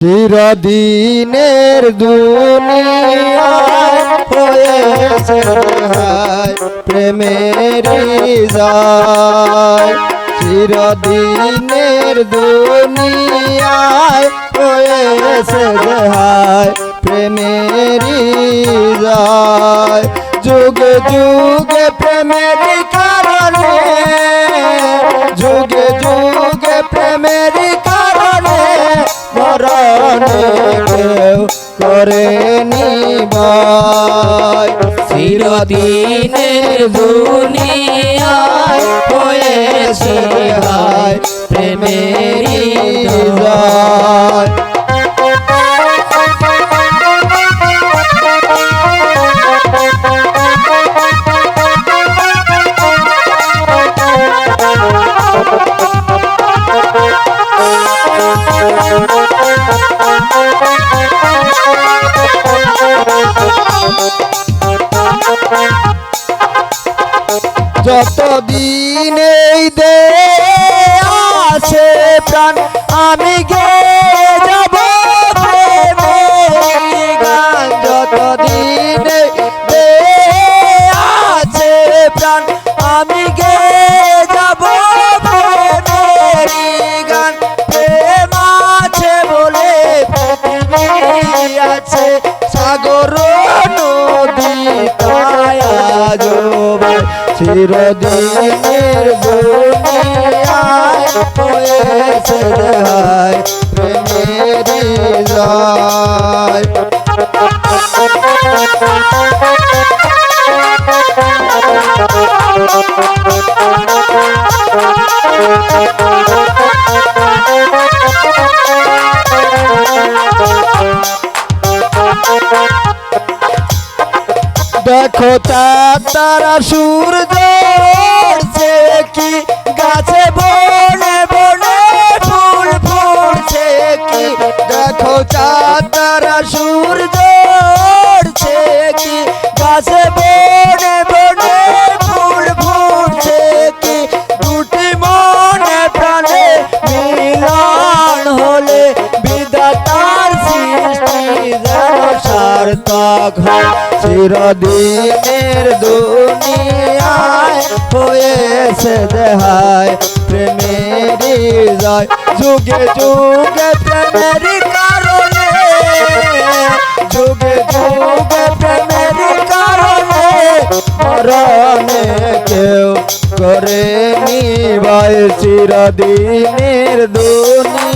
চিরদিনের দুনিয়ায় হয়েছে হায়, প্রেমের যায় চিরদিনের দুনিয়ায় হয়েছে হায়, প্রেমের যায় যুগে যুগে প্রেমের করে নিবাই। চিরদিনের দুনিয়ায় হয়েছে। যতদিন এই দে আছে প্রাণ, আমি গে যাব যতদিন দে আছে প্রাণ, আমি গে যাব গান প্রেম আছে বলে আছে, সাগর নদী চিরদিনের দুনিয়ায় হয়েছে রেহাই প্রেমেরই যায় দেখো তারা সূর্য হয় চিরদিনের দুনিয়ায় হয়েছে দেহায়, প্রেমেরই জয়। যুগে যুগে প্রেমের কারণে, যুগে যুগে প্রেমের কারণে মরণে কেউ করে নিবাই চিরদিনের দুনিয়ায়